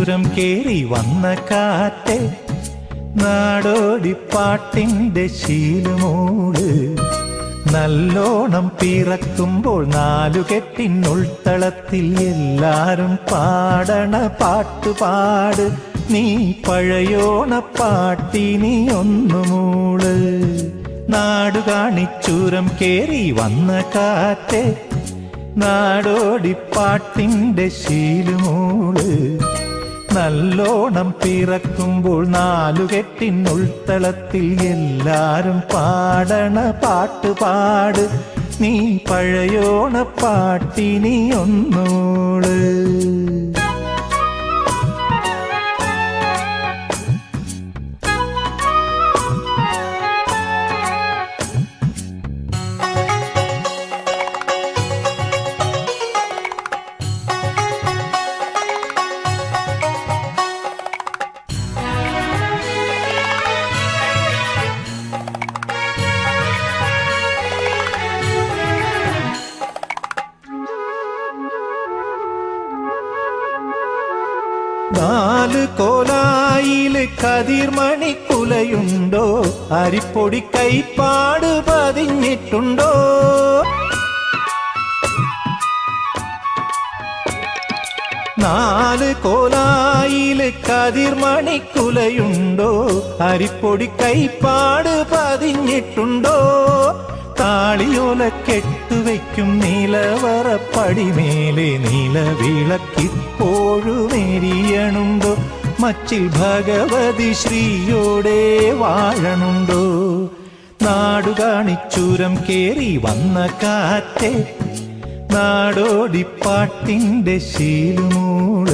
ചുരം കേറി വന്ന കാറ്റ് നാടോടിപ്പാട്ടിന്റെ ശീലമൂട്. നല്ലോണം പിറക്കുമ്പോൾ നാലുകെട്ടിനുൾത്തളത്തിൽ എല്ലാരും പാടണ പാട്ടുപാട്. നീ പഴയോണ പാട്ടിനി ഒന്നുമൂൾ നാടുകാണിച്ചൂരം കേറി വന്ന കാറ്റ് നാടോടിപ്പാട്ടിന്റെ ശീലുമൂൾ നല്ലോണം പിറക്കുമ്പോൾ നാലുകെട്ടിനുൾത്തളത്തിൽ എല്ലാരും പാടണ പാട്ട് പാട്. നീ പഴയോണ പാട്ടിനി നാല് കോലായിൽ കതിർമണി കുലയുണ്ടോ അരിപ്പൊടി കൈപ്പാട് പതിഞ്ഞിട്ടുണ്ടോ? നാല് കോലായിൽ കതിർമണി കുലയുണ്ടോ അരിപ്പൊടി കൈപ്പാട് പതിഞ്ഞിട്ടുണ്ടോ? താളിയോല കെട്ടുവയ്ക്കും നീലവറപ്പടിമേലെ പടിമേലെ നിലവിളക്കിപ്പോഴും എരിയണുണ്ടോ? മച്ചിൽ ഭഗവതി ശ്രീയോടെ വാഴണുണ്ടോ? നാടു കാണിച്ചൂരം കേറി വന്ന കാറ്റേ നാടോടിപ്പാട്ടിന്റെ ശീലുമൂൾ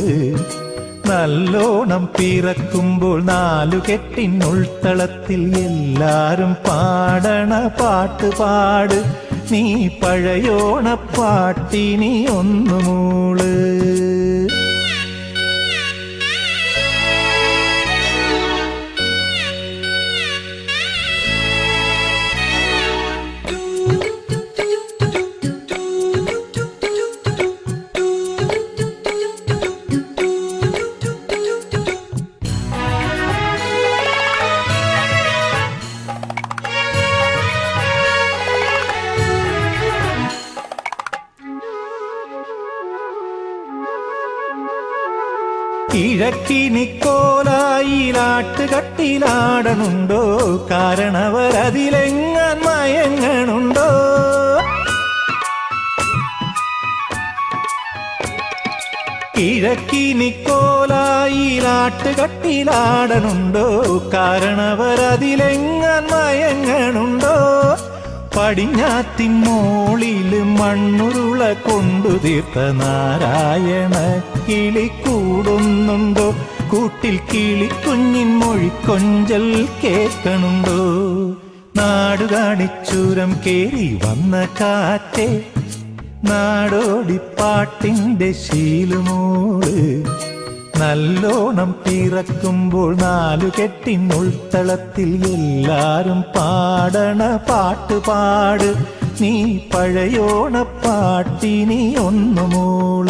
നല്ലോണം പിറക്കുമ്പോൾ നാലുകെട്ടിനുൾത്തളത്തിൽ എല്ലാരും പാടണ പാട്ട് പാട്. നീ പഴയോണ പാട്ടിനി ഒന്നുമൂൾ കിഴക്കിനിക്കോലായിലാട്ടുകട്ടിലാടണുണ്ടോ കാരണവരതിലെങ്ങാൻ മയങ്ങണുണ്ടോ? കിഴക്കിനിക്കോലായിലാട്ടുകട്ടിലാടണുണ്ടോ കാരണവരതിലെങ്ങാൻ മയങ്ങണുണ്ടോ? പടിഞ്ഞാത്തിൻ മോളിൽ മണ്ണുരുള കൊണ്ടു തീർത്ത നാരായണ കിളി കൂടുന്നുണ്ടോ? കൂട്ടിൽ കിളി കുഞ്ഞിൻ മൊഴിക്കൊഞ്ചൽ കേൾക്കണുണ്ടോ? നാടുകാണിച്ചൂരം കേറി വന്ന കാറ്റേ നാടോടിപ്പാട്ടിന്റെ ശീലുമോൾ നല്ലോണം പിറക്കുമ്പോൾ നാലു കെട്ടിനുൾത്തളത്തിൽ എല്ലാരും പാടണ പാട്ട് പാട്. നീ പഴയോണ പാട്ടിനി ഒന്നുമോൾ.